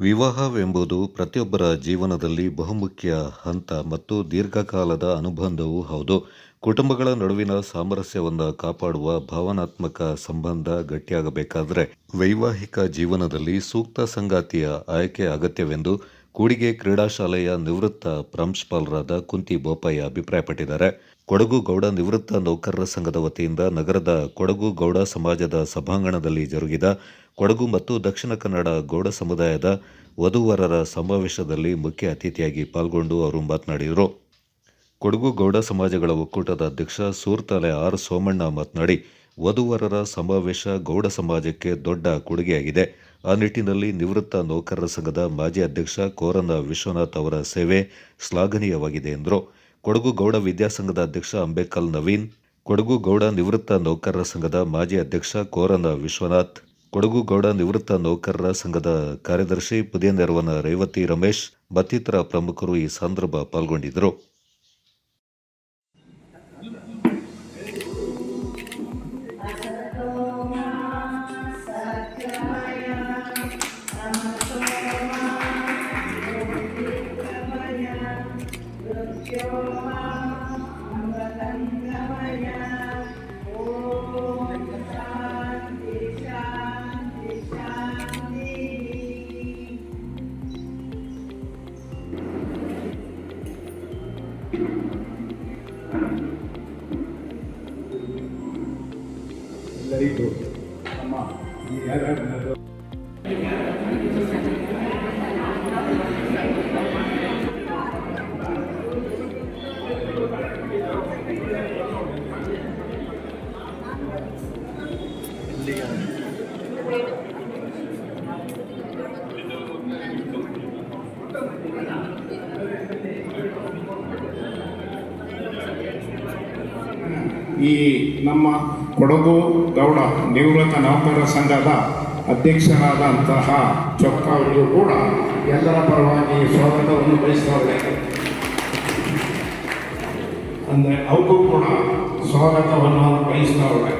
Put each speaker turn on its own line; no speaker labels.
ವಿವಾಹವೆಂಬುದು ಪ್ರತಿಯೊಬ್ಬರ ಜೀವನದಲ್ಲಿ ಬಹುಮುಖ್ಯ ಹಂತ ಮತ್ತು ದೀರ್ಘಕಾಲದ ಅನುಬಂಧವೂ ಹೌದು. ಕುಟುಂಬಗಳ ನಡುವಿನ ಸಾಮರಸ್ಯವನ್ನು ಕಾಪಾಡುವ ಭಾವನಾತ್ಮಕ ಸಂಬಂಧ ಗಟ್ಟಿಯಾಗಬೇಕಾದರೆ ವೈವಾಹಿಕ ಜೀವನದಲ್ಲಿ ಸೂಕ್ತ ಸಂಗಾತಿಯ ಆಯ್ಕೆ ಅಗತ್ಯವೆಂದು ಕೂಡಿಗೆ ಕ್ರೀಡಾಶಾಲೆಯ ನಿವೃತ್ತ ಪ್ರಾಂಶುಪಾಲರಾದ ಕುಂತಿ ಬೋಪಯ್ಯ ಅಭಿಪ್ರಾಯಪಟ್ಟಿದ್ದಾರೆ. ಕೊಡಗು ಗೌಡ ನಿವೃತ್ತ ನೌಕರರ ಸಂಘದ ವತಿಯಿಂದ ನಗರದ ಕೊಡಗು ಗೌಡ ಸಮಾಜದ ಸಭಾಂಗಣದಲ್ಲಿ ಜರುಗಿದ ಕೊಡಗು ಮತ್ತು ದಕ್ಷಿಣ ಕನ್ನಡ ಗೌಡ ಸಮುದಾಯದ ವಧು-ವರರ ಸಮಾವೇಶದಲ್ಲಿ ಮುಖ್ಯ ಅತಿಥಿಯಾಗಿ ಪಾಲ್ಗೊಂಡು ಅವರು ಮಾತನಾಡಿದರು. ಕೊಡಗು ಗೌಡ ಸಮಾಜಗಳ ಒಕ್ಕೂಟದ ಅಧ್ಯಕ್ಷ ಸೂರ್ತಲೆ ಆರ್. ಸೋಮಣ್ಣ ಮಾತನಾಡಿ, ವಧು-ವರರ ಸಮಾವೇಶ ಗೌಡ ಸಮಾಜಕ್ಕೆ ದೊಡ್ಡ ಕೊಡುಗೆಯಾಗಿದೆ. ಆ ನಿಟ್ಟಿನಲ್ಲಿ ನಿವೃತ್ತ ನೌಕರರ ಸಂಘದ ಮಾಜಿ ಅಧ್ಯಕ್ಷ ಕೋರನ ವಿಶ್ವನಾಥ್ ಅವರ ಸೇವೆ ಶ್ಲಾಘನೀಯವಾಗಿದೆ ಎಂದರು. ಕೊಡಗು ಗೌಡ ವಿದ್ಯಾಸಂಘದ ಅಧ್ಯಕ್ಷ ಅಂಬೇಕಲ್ ನವೀನ್, ಕೊಡಗು ಗೌಡ ನಿವೃತ್ತ ನೌಕರರ ಸಂಘದ ಮಾಜಿ ಅಧ್ಯಕ್ಷ ಕೋರನ ವಿಶ್ವನಾಥ್, ಕೊಡಗು ಗೌಡ ನಿವೃತ್ತ ನೌಕರರ ಸಂಘದ ಕಾರ್ಯದರ್ಶಿ ಪುದಿಯನೆರವನ ರೇವತಿ ರಮೇಶ್ ಮತ್ತಿತರ ಪ್ರಮುಖರು ಈ ಸಂದರ್ಭ ಪಾಲ್ಗೊಂಡಿದ್ದರು.
ಎಲ್ಲರಿಗೂ ನಮ್ಮ ಈ ಯಾರ್ಯಾರು ಈ ನಮ್ಮ ಕೊಡಗು ಗೌಡ ನಿವೃತ್ತ ನೌಕರರ ಸಂಘದ ಅಧ್ಯಕ್ಷರಾದಂತಹ ಚೊಕ್ಕ ಅವರಿಗೂ ಕೂಡ ಎಲ್ಲರ ಪರವಾಗಿ ಸ್ವಾಗತವನ್ನು ಬಯಸ್ತಾರೆ. ಅಂದರೆ ಅವಕ್ಕೂ ಕೂಡ ಸ್ವಾಗತವನ್ನು ಬಯಸ್ತವ್ರೆ